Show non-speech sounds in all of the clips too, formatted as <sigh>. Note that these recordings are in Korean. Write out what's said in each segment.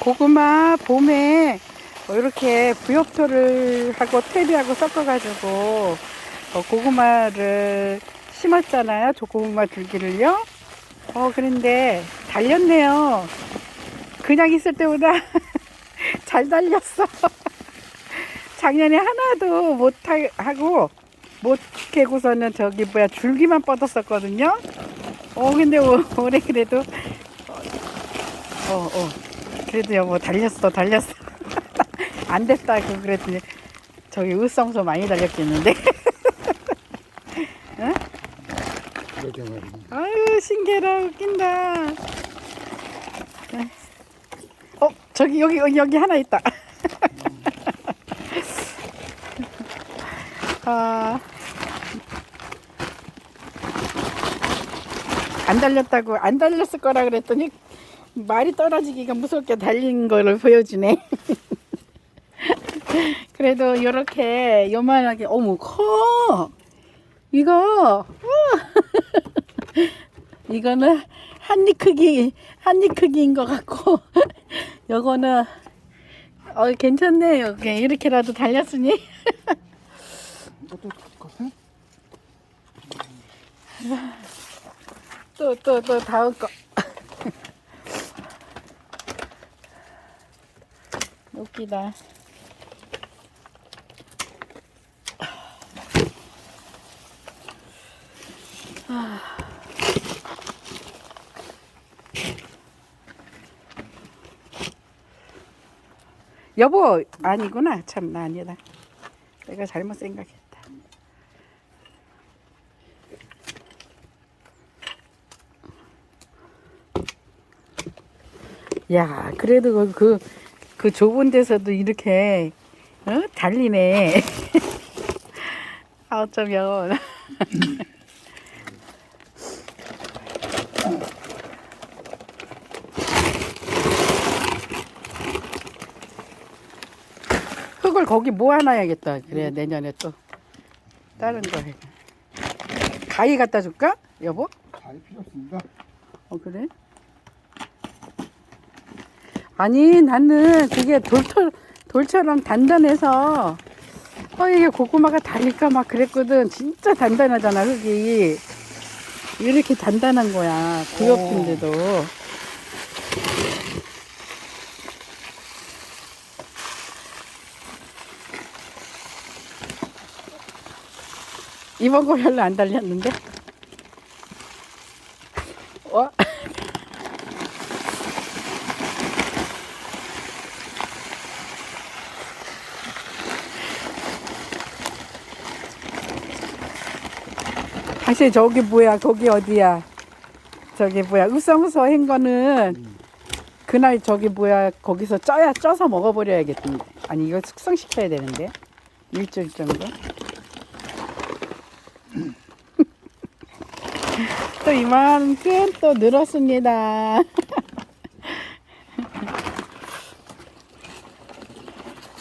고구마 봄에 뭐 이렇게 부엽토를 하고 퇴비하고 섞어가지고 어, 고구마를 심었잖아요. 저 고구마 줄기를요. 어, 그런데 달렸네요. 그냥 있을 때보다 <laughs> 잘 달렸어. <laughs> 작년에 하나도 못 하- 하고 못 캐고서는 저기 뭐야 줄기만 뻗었었거든요. 어, 근데 오- 올해 그래도 어, 어. 그래도 여보 달렸어, 달렸어. <laughs> 안 됐다, 그 그랬더니 저기 으성소 많이 달렸겠는데. 이렇게 <laughs> 말이야. 아유, 신기해라, 웃긴다. 어, 저기, 여기, 여기, 여기 하나 있다. <laughs> 아. 안 달렸다고, 안 달렸을 거라 그랬더니 말이 떨어지기가 무섭게 달린 거를 보여주네. <laughs> 그래도 이렇게 요만하게, 어머, 커! 이거. <laughs> 이거는 한 입 크기, 한 입 크기인 것 같고, <laughs> 요거는, 어, 괜찮네요. 그냥 이렇게라도 달렸으니. 또, 또, 또, 다음 거. 웃기다. 아. 여보 아니구나 참나 아니다 내가 잘못 생각했다 야 그래도 그, 그, 그 좁은 데서도 이렇게 어? 달리네 아 <laughs> 어쩌면 <laughs> 흙을 거기 모아놔야겠다 그래야 내년에 또 다른 거 해. 가위 갖다 줄까 여보? 잘 필요 없습니다. 어 그래? 아니 나는 그게 돌털 돌처럼 단단해서 어 이게 고구마가 달릴까 막 그랬거든. 진짜 단단하잖아 흙이. 이렇게 단단한 거야 부엽인데도. 이번 거 별로 안 달렸는데? 어? 다시 저기 뭐야 거기 어디야? 저기 뭐야 으쌰으쌰 한 거는 그날 저기 뭐야 거기서 쪄야 쪄서 먹어버려야겠던데. 아니 이거 숙성시켜야 되는데. 일주일 정도? <laughs> 또 이만큼 또 늘었습니다. <laughs>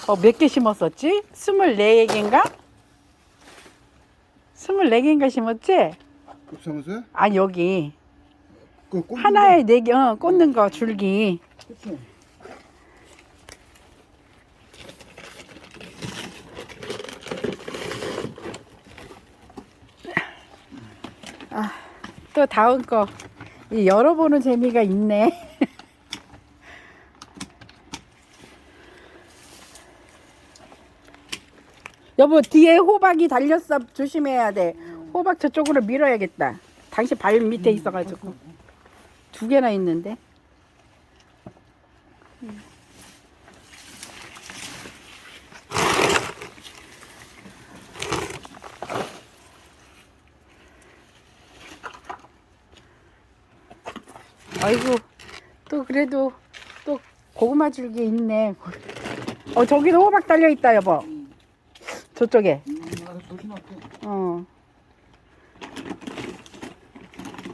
어, 몇 개 심었었지? 24개인가? 24개인가 심었지? 읍사무소에? 아 여기 그 꽂는 하나에 네 개, 어, 꽂는 거 줄기. 거? 그치? 또 다음 거. 이 열어보는 재미가 있네. <laughs> 여보 뒤에 호박이 달렸어 조심해야 돼. 호박 저쪽으로 밀어야겠다. 당신 발 밑에 있어가지고 두 개나 있는데. 아이고 또 그래도 또 고구마 줄기 있네. 어 저기도 호박 달려 있다 여보. 저쪽에. 음. 어.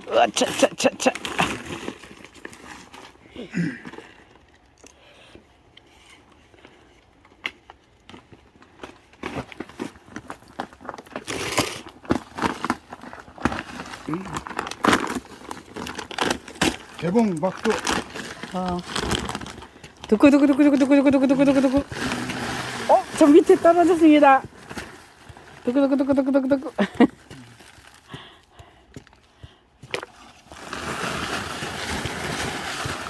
으차차차차. 개봉 박수. 어. 두구두구두구두구두구두구두구두구. 어, 저 밑에 떨어졌습니다. 두구두구두구두구두구두구.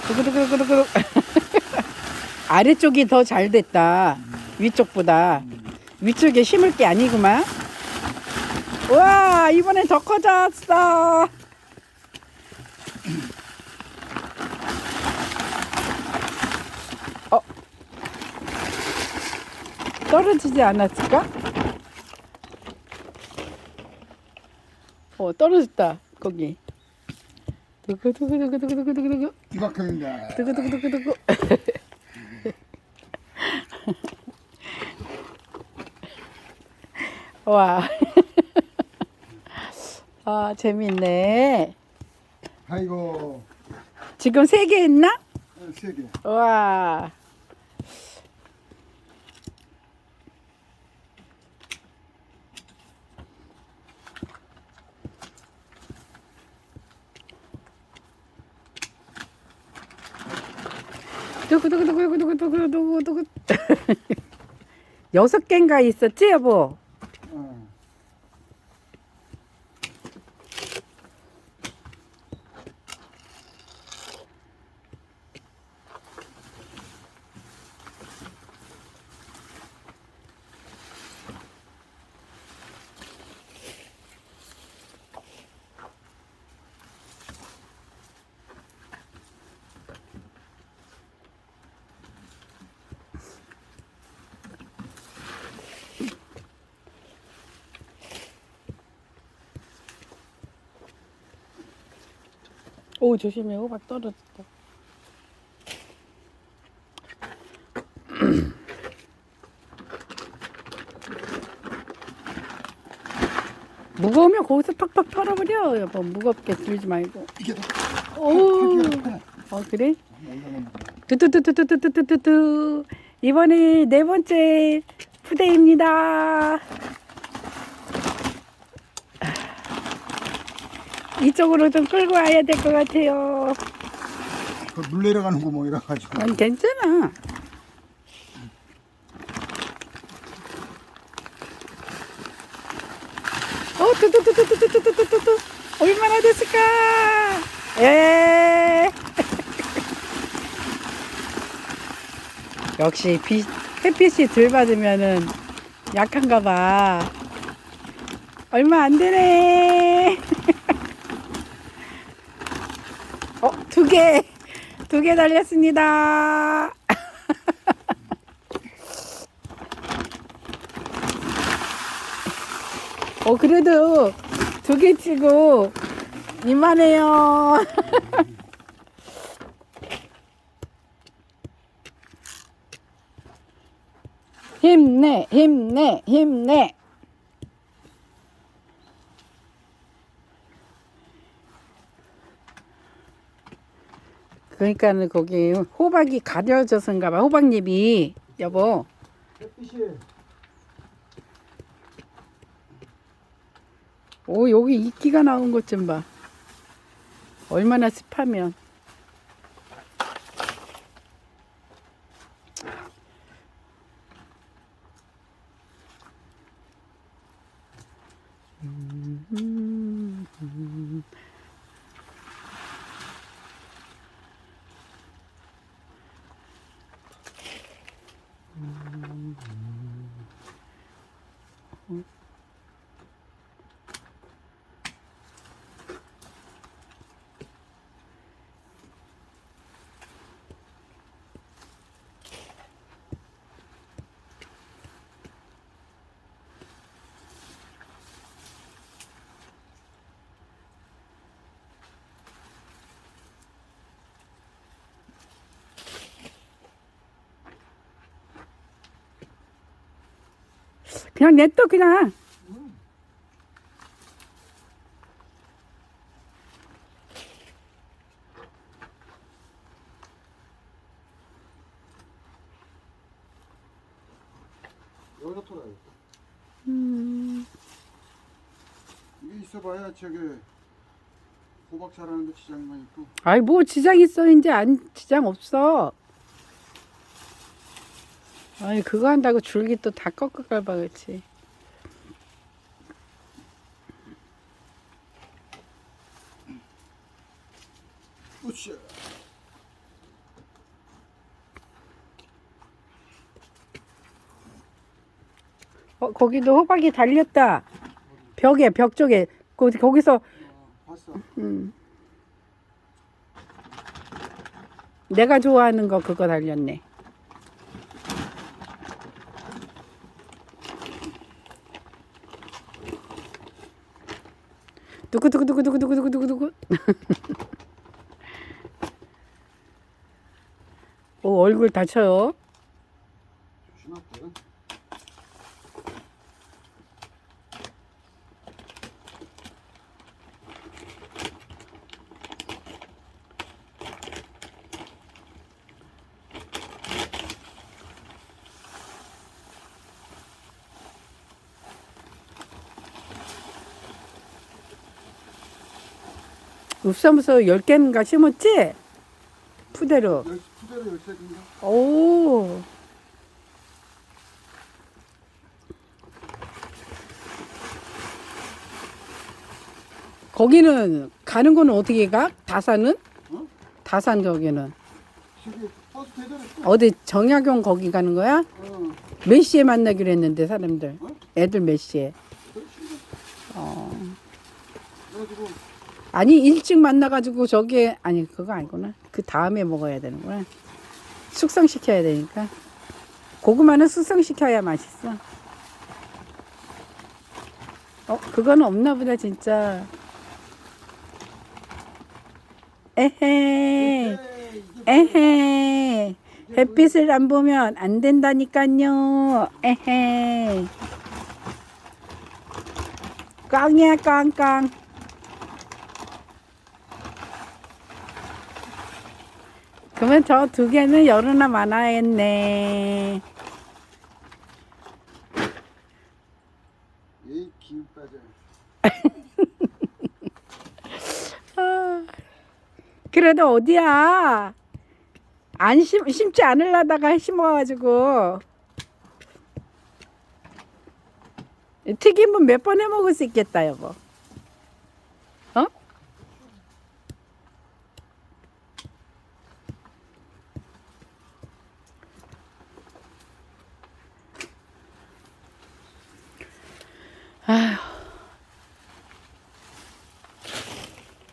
두구두구두구두구. 아래쪽이 더 잘 됐다. 위쪽보다. 위쪽에 심을 게 아니구만. 와, 이번엔 더 커졌어. 어. 떨어지지 않았을까? 어, 떨어졌다. 거기. 두구두구두구두구두구두구. 이박형인데. 두구두구두구두구. <laughs> 와. <laughs> 아, 재밌네. 아이고. 지금 세 개 했나? 어, 세 개. 와. 두구두구두구두구두구두구두구 <laughs> 여섯 개인가 있었지 여보? 오 조심해 호박 떨어졌다. <clears throat> 무거우면 거기서 팍팍 털어버려 여보 무겁게 들지 말고 이게 더 오. 어 그래? 거. 뚜뚜뚜뚜뚜뚜뚜뚜뚜 이번에 네 번째 푸대입니다 이쪽으로 좀 끌고 와야 될 것 같아요. 그물 내려가는 구멍이라 가지고. 아니 괜찮아. 어 뚜뚜뚜뚜뚜뚜뚜뚜뚜 얼마나 됐을까? 에 <laughs> 역시 비, 햇빛이 덜 받으면은 약한가 봐. 얼마 안 되네 어 두 개 두 개 달렸습니다. <laughs> 어 그래도 두 개 치고 이만해요. <laughs> 힘내, 힘내, 힘내. 그러니까는 거기 호박이 가려져서인가 봐. 호박잎이 여보. 오 여기 이끼가 나온 것 좀 봐. 얼마나 습하면. 그냥 냅둬 그냥. 털어야. 음. 이게 있어봐야 저기 호박 자라는데 지장만 있고. 아이 뭐 지장 있어 이제 안 지장 없어. 아니 그거 한다고 줄기 또 다 꺾어 갈봐 그렇지. 으쌰. 어 거기도 호박이 달렸다. 벽에 벽 쪽에 거, 거기서 봤어. 음. 내가 좋아하는 거 그거 달렸네. 두구두구두구두구두구두구두구. <laughs> 오 얼굴 다쳐요. 조심할게. 읍사무소 10개인가 심었지? 푸대로. 열 푸대로 열쇠인가? 오. 거기는 가는 거는 어떻게 가? 다산은? 어? 다산 거기는 저기 버스 대절했어. 어디 정약용 거기 가는 거야? 어. 몇 시에 만나기로 했는데 사람들 어? 애들 몇 시에? 그렇지. 어. 그래가지고 아니 일찍 만나가지고 저기 아니 그거 아니구나. 그 다음에 먹어야 되는구나. 숙성시켜야 되니까. 고구마는 숙성시켜야 맛있어. 어 그거는 없나 보다 진짜. 에헤. 에헤. 햇빛을 안 보면 안 된다니까요. 에헤. 깡이야 깡깡 그러면 저 두 개는 열흘나 많아야겠네. 에이 기운 빠져. <laughs> 아, 그래도 어디야? 안 심, 심지 않으려다가 심어가지고. 튀김은 몇 번 해 먹을 수 있겠다, 여보.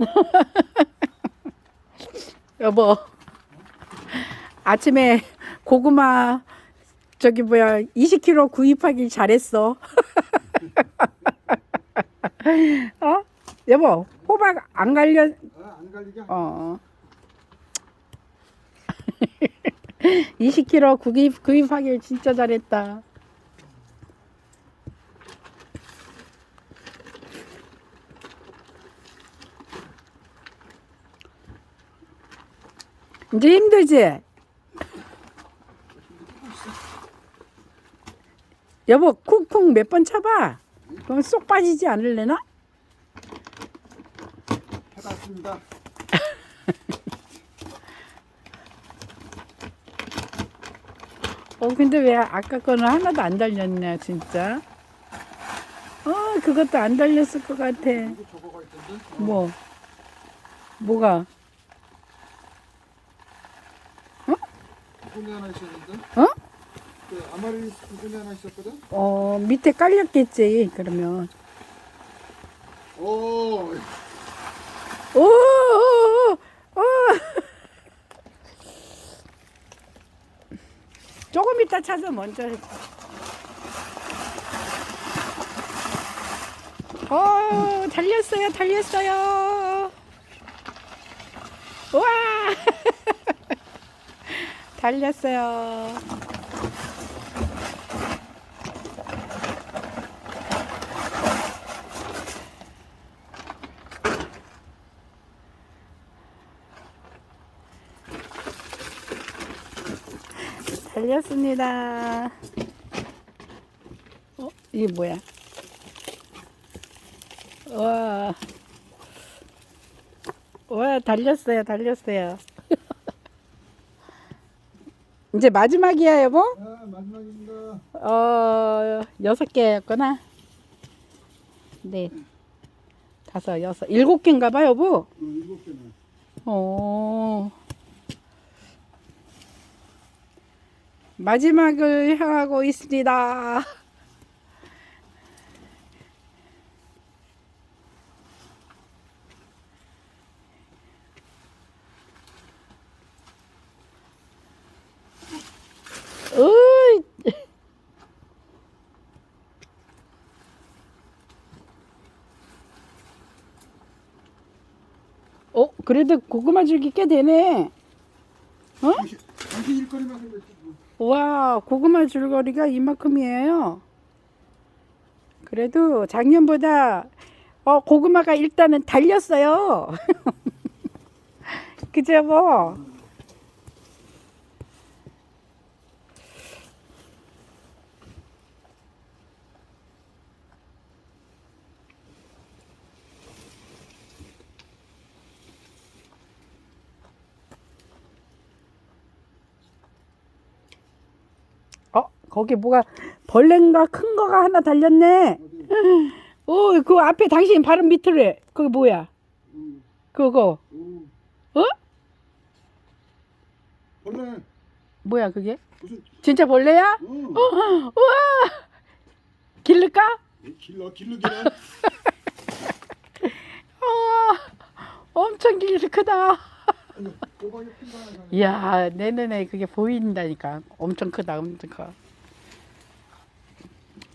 <laughs> 여보. 아침에 고구마 저기 뭐야 20kg 구입하길 잘했어. <laughs> 어? 여보 호박 안 갈려? 아, 안 갈리게. 어. <laughs> 20kg 구입 구입하길 진짜 잘했다 이제 힘들지? 여보 쿵쿵 몇 번 쳐봐. 그럼 쏙 빠지지 않을래나? 해봤습니다. 어 근데 왜 아까 거는 하나도 안 달렸냐 진짜? 어 그것도 안 달렸을 것 같아. 뭐 뭐가? 부분이 하나 있었는데. 어? 그 아마리스 부분이 하나 있었거든. 어 밑에 깔렸겠지 그러면. 오, 오, 오, 오, 오. 조금 이따 찾아 먼저 해. 어, 달렸어요, 달렸어요. 와, 달렸어요. 달렸습니다. 어, 이게 뭐야? 와, 와, 달렸어요, 달렸어요. 이제 마지막이야 여보? 아, 마지막입니다. 어 여섯 개였구나. 네. 다섯 여섯 일곱 개인가 봐 여보. 어, 일곱 개네. 어. 마지막을 향하고 있습니다. 으이. 어, 그래도 고구마 줄기 꽤 되네. 뭐. 와, 고구마 줄거리가 이만큼이에요. 그래도 작년보다 어, 고구마가 일단은 달렸어요. <laughs> 그죠, 뭐? 어, 거기 뭐가 벌레인가 큰 거가 하나 달렸네. 오, 그 앞에 당신 바로 밑으로 그거 뭐야? 음, 그거 오. 어? 원래 뭐야 그게? 무슨 진짜 벌레야? 어, 우와! 기를까? 길러 길르기는 어, <laughs> 엄청 길 크다. 이야, 내 눈에 그게 보인다니까. 엄청 크다, 엄청 커.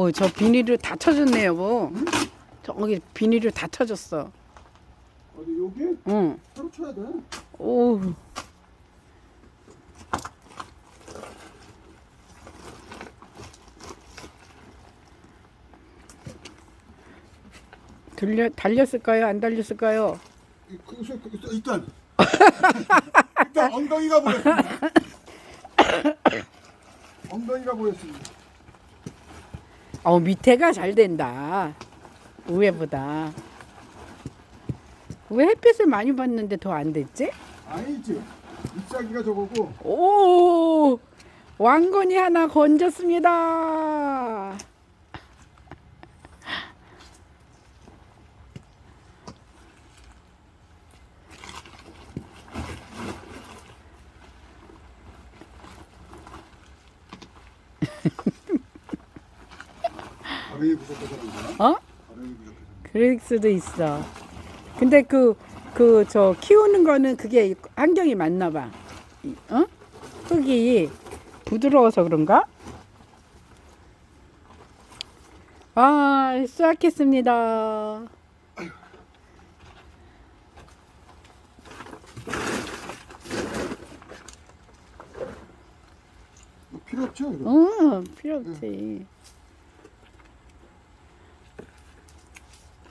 어저 비닐을 다 쳐줬네 여보 저기 비닐을 다 쳐줬어. 어디 여기? 응. 바로 쳐야 돼. 오 들려 달렸을까요? 안 달렸을까요? 이- 거기서 일단 <laughs> 일단 엉덩이가 보였습니다. <laughs> 엉덩이가 보였습니다. 어 밑에가 잘 된다 위에보다 왜 햇빛을 많이 받는데 더 안 됐지? 아니지. 잎사귀가 저거고 오 왕건이 하나 건졌습니다 <laughs> 부족해서? 어? 부족해서. 그럴 수도 있어 근데 그 그 저 키우는 거는 그게 환경이 맞나 봐 이- 어? 흙이 부드러워서 그런가? 아 수확했습니다 뭐 필요 없죠? 이거? 어, 필요 없지.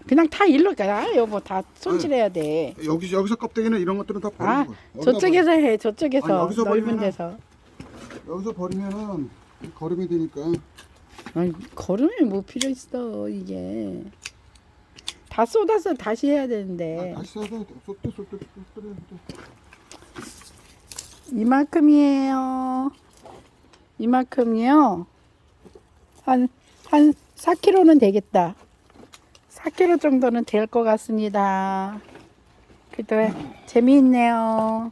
그냥 다 일로 가, 여보. 다 손질해야 돼. 여기 여기서 껍데기는 이런 것들은 다 버리는 아, 거야. 여기다 저쪽에서 해, 저쪽에서. 아니, 여기서 넓은 버리면은- 데서. 버리- 여기서 버리면은 거름이 되니까 아니, 걸음이 뭐 필요 있어, 이게. 다 쏟아서 다시 해야 되는데. 아, 다시 사서 쏟대 쏟대 쏟대 이만큼이에요. 이만큼이요. 한, 한 4kg는 되겠다. 4kg 정도는 될 것 같습니다. 그래도 재미있네요.